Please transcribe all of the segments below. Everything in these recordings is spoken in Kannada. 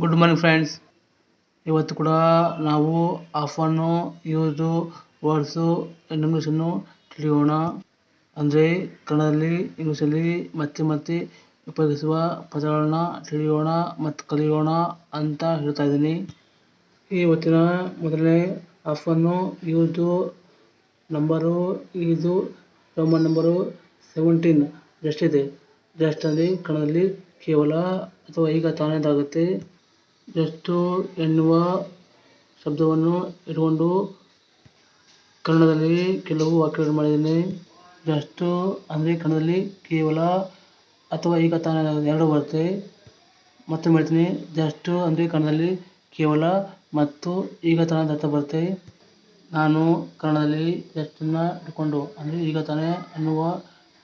ಗುಡ್ ಮಾರ್ನಿಂಗ್ ಫ್ರೆಂಡ್ಸ್ ಇವತ್ತು ಕೂಡ ನಾವು ಆಫನ್ನು ಯೂಸು ವರ್ಡ್ಸು, ಇಂಗ್ಲೀಷನ್ನು ತಿಳಿಯೋಣ. ಅಂದರೆ ಕನ್ನಡದಲ್ಲಿ, ಇಂಗ್ಲೀಷಲ್ಲಿ ಮತ್ತೆ ಮತ್ತೆ ಉಪಯೋಗಿಸುವ ಪದಗಳನ್ನು ತಿಳಿಯೋಣ ಮತ್ತು ಕಲಿಯೋಣ ಅಂತ ಹೇಳ್ತಾ ಇದ್ದೀನಿ. ಇವತ್ತಿನ ಮೊದಲನೇ ಆಫನ್ನು ಯೂಸು ನಂಬರು ಇದು ರೋಮನ್ ನಂಬರು, ಸೆವೆಂಟೀನ್. ಜಸ್ಟ್ ಇದೆ. ಜಸ್ಟ್ ಅಲ್ಲಿ ಕನ್ನಡದಲ್ಲಿ ಕೇವಲ ಅಥವಾ ಈಗ ತಾನೇದಾಗುತ್ತೆ ಜಸ್ಟು ಎನ್ನುವ ಶಬ್ದವನ್ನು ಇಟ್ಕೊಂಡು ಕನ್ನಡದಲ್ಲಿ ಕೆಲವು ವಾಕ್ಯಗಳನ್ನು ಮಾಡಿದ್ದೀನಿ. ಜಸ್ಟ್ ಅಂದರೆ ಕನ್ನಡದಲ್ಲಿ ಕೇವಲ ಅಥವಾ ಈಗ ತಾನ ಎರಡು ಬರುತ್ತೆ. ಮತ್ತೆ ಹೇಳ್ತೀನಿ ಜಸ್ಟು ಅಂದರೆ ಕನ್ನಡದಲ್ಲಿ ಕೇವಲ ಮತ್ತು ಈಗ ತಾನೇ ಅರ್ಥ ಬರುತ್ತೆ. ನಾನು ಕನ್ನಡದಲ್ಲಿ ಜಸ್ಟನ್ನು ಇಟ್ಕೊಂಡು ಅಂದರೆ ಈಗ ತಾನೇ ಅನ್ನುವ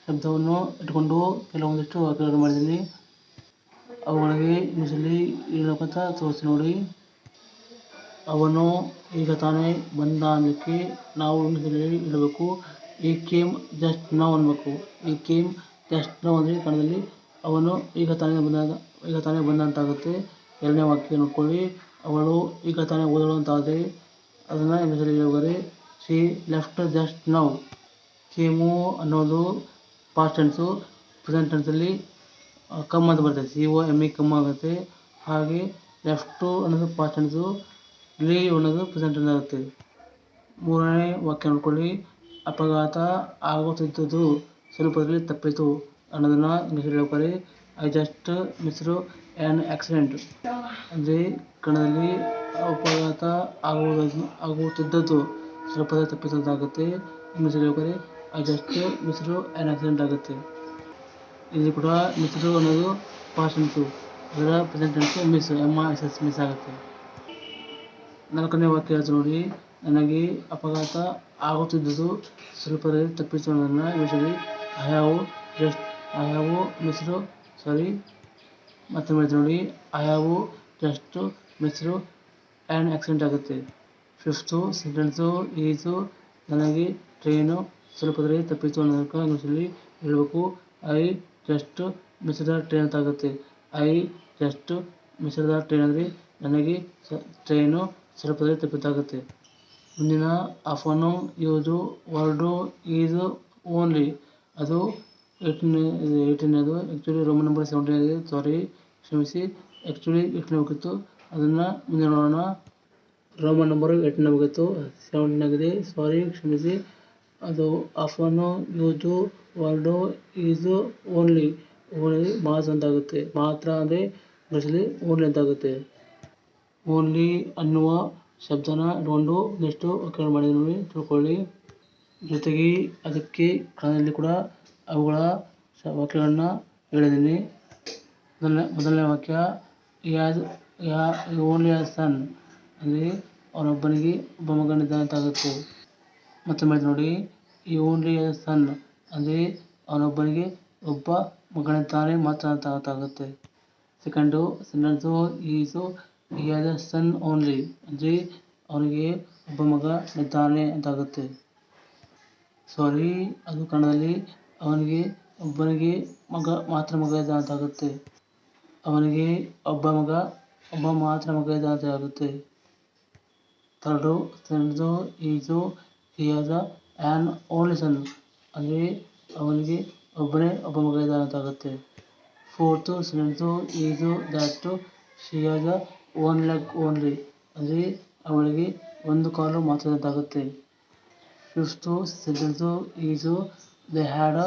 ಶಬ್ದವನ್ನು ಇಟ್ಕೊಂಡು ಕೆಲವೊಂದಿಷ್ಟು ವಾಕ್ಯಗಳನ್ನು ಮಾಡಿದ್ದೀನಿ. ಅವುಗಳಿಗೆ ಇಂಗ್ಲೀಷಲ್ಲಿ ಹೇಳಬೇಕಂತ ತೋರಿಸಿ ನೋಡಿ. ಅವನು ಈಗ ತಾನೇ ಬಂದ ಅನ್ನೋಕ್ಕೆ ನಾವು ಇಂಗ್ಲೀಷಲ್ಲಿ ಹೇಳಬೇಕು ಈ ಕೇಮ್ ಜಸ್ಟ್ ನಾವು ಅನ್ಬೇಕು. ಈ ಕೇಮ್ ಜಸ್ಟ್ ನಾವು ಅಂದರೆ ಕನ್ನಡದಲ್ಲಿ ಅವನು ಈಗ ತಾನೇ ಬಂದಾಗ, ಈಗ ತಾನೇ ಬಂದ ಅಂತಾಗುತ್ತೆ ಎರಡನೇ ವಾಕ್ಯ ನೋಡ್ಕೊಳ್ಳಿ. ಅವಳು ಈಗ ತಾನೇ ಓದಳು ಅಂತಾದರೆ ಅದನ್ನು ಹೆಸರು ಹೇಳ್ಬೇಕಾದ್ರೆ ಸಿ ಲೆಫ್ಟ್ ಜಸ್ಟ್ ನಾವು ಕೇಮು ಅನ್ನೋದು ಪಾಸ್ಟ್ ಟೆನ್ಸು ಪ್ರೆಸೆಂಟ್ ಟೆನ್ಸಲ್ಲಿ ಕಮ್ ಅಂತ ಬರ್ತದೆ. C O M E come ಆಗುತ್ತೆ. ಹಾಗೆ ಲೆಫ್ಟು ಅನ್ನೋದು ಪಾಸ್ಟ್ ಅನ್ನೋದು ಲೀವ್ ಅನ್ನೋದು ಪ್ರೆಸೆಂಟ್ ಆಗುತ್ತೆ. ಮೂರನೇ ವಾಕ್ಯ ನೋಡ್ಕೊಳ್ಳಿ. ಅಪಘಾತ ಆಗುತ್ತಿದ್ದುದು ಸ್ವಲ್ಪದಲ್ಲಿ ತಪ್ಪಿತು ಅನ್ನೋದನ್ನು ಇಂಗ್ಲೀಷಲ್ಲಿ ಹೇಳ್ಕೊಳ್ಳಿ I just missed an accident ಅಂದರೆ ಕನ್ನಡದಲ್ಲಿ ಅಪಘಾತ ಆಗುವುದು, ಆಗುತ್ತಿದ್ದದ್ದು ಸ್ವಲ್ಪದಲ್ಲಿ ತಪ್ಪಿತು ಅಂತ ಆಗುತ್ತೆ ಇಂಗ್ಲೀಷಲ್ಲಿ ಹೇಳ್ಕೊಳ್ಳಿ I just missed an accident ಆಗುತ್ತೆ. ಇಲ್ಲಿ ಕೂಡ ಮಿಸ್ರು ಅನ್ನೋದು ಪಾಸ್ಟ್ ಟೆನ್ಸು ಅದರ present tense miss M S S miss ಆಗುತ್ತೆ. ನಾಲ್ಕನೇ ವಾಕ್ಯ ನೋಡಿ. ನನಗೆ ಅಪಘಾತ ಆಗುತ್ತಿದ್ದುದು ಸ್ವಲ್ಪದಲ್ಲಿ ತಪ್ಪಿಸುವುದನ್ನು ಇಂಗ್ಲೀಷಲ್ಲಿ I have just I have missed sorry ಮತ್ತೆ ಮಾಡಿದ ನೋಡಿ. I have just missed and accident ಆಗುತ್ತೆ. ಫಿಫ್ತು ಸೆಂಟೆನ್ಸು ಈಸು ನನಗೆ ಟ್ರೈನು ಸ್ವಲ್ಪದಲ್ಲಿ ತಪ್ಪಿತು ಅನ್ನೋದಕ್ಕೆ ಇಂಗ್ಲೀಷಲ್ಲಿ ಹೇಳಬೇಕು. I just miss the train ಅಂತ ಆಗುತ್ತೆ. I just miss the train ಅಂದರೆ ನನಗೆ ಸ, ಟ್ರೈನು ಸ್ವಲ್ಪದಲ್ಲಿ ತಪ್ಪಿತಾಗುತ್ತೆ ಮುಂದಿನ often used word is only ಅದು ಏಯ್ಟೀನ್ ಏಯ್ಟೀನ್ ಅದು ಆ್ಯಕ್ಚುಲಿ ರೋಮನ್ ನಂಬರ್ ಸೆವೆಂಟೀನ್ ಇದೆ ಸಾರಿ ಕ್ಷಮಿಸಿ. ಆ್ಯಕ್ಚುಲಿ ಏಯ್ಟೀನ್ ಹೋಗಿತ್ತು ಅದನ್ನು ಮುಂದೆ ನೋಡೋಣ. ರೋಮನ್ ನಂಬರು ಏಯ್ಟೀನ್ ಹೋಗಿತ್ತು ಸೆವೆಂಟೀನ್ ಆಗಿದೆ. ಸಾರಿ ಕ್ಷಮಿಸಿ. ಅದು often used word, is, only. Only mass ಅಂತಾಗುತ್ತೆ ಮಾತ್ರ ಅಂದರೆ ಇಂಗ್ಲೀಷಲ್ಲಿ ಓನ್ಲಿ ಅಂತಾಗುತ್ತೆ. ಓನ್ಲಿ ಅನ್ನುವ ಶಬ್ದನ ಇಟ್ಕೊಂಡು ನೆಕ್ಸ್ಟು ಮಾಡಿದ್ದೀನಿ ನೋಡಿ ತಿಳ್ಕೊಳ್ಳಿ. ಜೊತೆಗೆ ಅದಕ್ಕೆ ಕನ್ನಡದಲ್ಲಿ ಕೂಡ ಅವುಗಳ ವಾಕ್ಯಗಳನ್ನು ಹೇಳಿದ್ದೀನಿ. ಮೊದಲನೇ ಮೊದಲನೇ ವಾಕ್ಯ ಯಾಸ್ ಯಾ ಓನ್ಲಿ ಸನ್ ಅಂದರೆ ಅವನೊಬ್ಬನಿಗೆ ಒಬ್ಬ ಮಗನಿದ್ದಾನೆ ಅಂತ ಆಗುತ್ತೆ. ಮತ್ತೆ ನೋಡಿ, ಈ ಓನ್ಲಿ ಸನ್ ಅಂದರೆ ಅವನೊಬ್ಬನಿಗೆ ಒಬ್ಬ ಮಗನಿದ್ದಾನೆ ಮಾತ್ರ ಅಂತ ಅರ್ಥ ಆಗುತ್ತೆ ಸೆಕೆಂಡು ಸೆಂಟೆನ್ಸು ಈಸು ಈ ಎ ಸನ್ ಓನ್ಲಿ ಅಂದರೆ ಅವನಿಗೆ ಒಬ್ಬ ಮಗ ಇದ್ದಾನೆ ಅಂತಾಗುತ್ತೆ ಸಾರಿ ಅದು ಕನ್ನಡದಲ್ಲಿ ಅವನಿಗೆ ಒಬ್ಬನಿಗೆ ಮಗ, ಮಾತ್ರ ಮಗ ಇದ್ದ ಅಂತಾಗುತ್ತೆ ಅವನಿಗೆ ಒಬ್ಬ ಮಗ, ಒಬ್ಬ ಮಾತ್ರ ಮಗ ಇದ್ದ ಅಂತ ಆಗುತ್ತೆ. ಥರ್ಡು ಸೆಂಟೆನ್ಸು ಈಸು ಈ ಆಸ್ ಆ್ಯನ್ ಓನ್ಲಿ ಸನ್ ಅಂದರೆ ಅವನಿಗೆ ಒಬ್ಬನೇ ಒಬ್ಬ ಮಗ ಇದ್ದಾನೆ ಅಂತ ಆಗುತ್ತೆ fourth seventh is that she has one leg only ಅಂದರೆ ಅವಳಿಗೆ ಒಂದು ಕಾಲು ಮಾತ್ರ ಅಂತಾಗುತ್ತೆ fifth sentence is they had a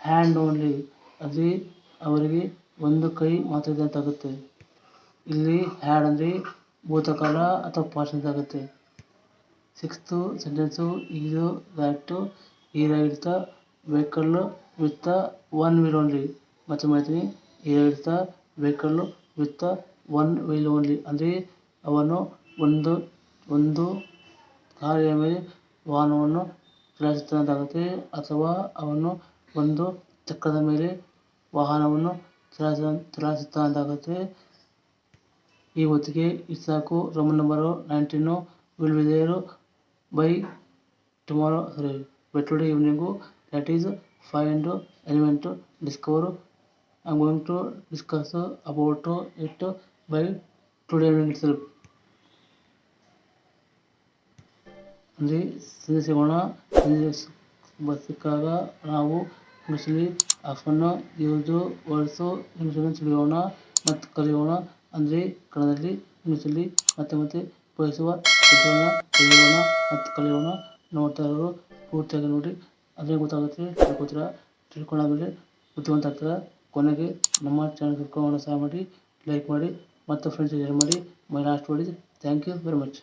hand only ಅಂದರೆ ಅವರಿಗೆ ಒಂದು ಕೈ ಮಾತ್ರ ಇದೆ ಅಂತಾಗುತ್ತೆ ಇಲ್ಲಿ ಹ್ಯಾಡ್ ಅಂದರೆ ಭೂತಕಾಲ ಅಥವಾ ಪಾಸ್ಟ್ ಆಗುತ್ತೆ ಸಿಕ್ಸ್ತು ಸೆಂಟೆನ್ಸು ಇದು that he rides the vehicle with the one wheel only ಮತ್ತೆ ಮಾಡ್ತೀನಿ the vehicle with the one wheel only ಅಂದರೆ ಅವನು ಒಂದು ಒಂದು ಕಾರ್ಯ ಮೇಲೆ ವಾಹನವನ್ನು ಚಲಾಯಿಸುತ್ತಾನೆ ಅಥವಾ ಅವನು ಒಂದು ಚಕ್ರದ ಮೇಲೆ ವಾಹನವನ್ನು ಚಲಾಯಿಸ ಚಲಾಯಿಸುತ್ತಾನೆ ಅಂತಾಗುತ್ತೆ ಈ ಹೊತ್ತಿಗೆ ಇಸಾಕು ಸಾಕು Roman number nineteen will be tomorrow sorry by today evening that is find element discover I am going to discuss about it by today itself ಅಂದರೆ ಸಂದೇಶ ಸಿಗೋಣ ಬಸ್ಸಿಕ್ಕಾಗ ನಾವು ಇಂಗ್ಲೀಷಲ್ಲಿ ಆಫನ್ನು ಯೂಸು ವರ್ಡ್ಸು ಇಂಗ್ಲೀಷನ್ನು ತಿಳಿಯೋಣ ಮತ್ತು ಕಲಿಯೋಣ. ಅಂದರೆ ಕನ್ನಡದಲ್ಲಿ ಇಂಗ್ಲೀಷಲ್ಲಿ ಮತ್ತೆ ಮತ್ತೆ ಉಪಯೋಗಿಸುವ ಶಬ್ದಗಳನ್ನ ತಿಳಿಯೋಣ ಮತ್ತು ಕಲಿಯೋಣ ನೋಡ್ತಾ ಇರೋರು ಪೂರ್ತಿಯಾಗಿ ನೋಡಿ ಅದೇ ಗೊತ್ತಾಗುತ್ತೆ ತಿಳ್ಕೊತೀರ ತಿಳ್ಕೊಂಡಾದ್ಮೇಲೆ ಬುದ್ಧಿವಂತ ಆಗ್ತೀರ ಕೊನೆಗೆ ನಮ್ಮ ಚಾನಲ್ ಸಬ್ಸ್ಕ್ರೈಬ್ ಸಹ ಸಹಾಯ ಮಾಡಿ ಲೈಕ್ ಮಾಡಿ ಮತ್ತು ಫ್ರೆಂಡ್ಸ್ ಶೇರ್ ಮಾಡಿ ಮೈ ಲಾಸ್ಟ್ ಮಾಡಿ ಥ್ಯಾಂಕ್ ಯು ವೆರಿ ಮಚ್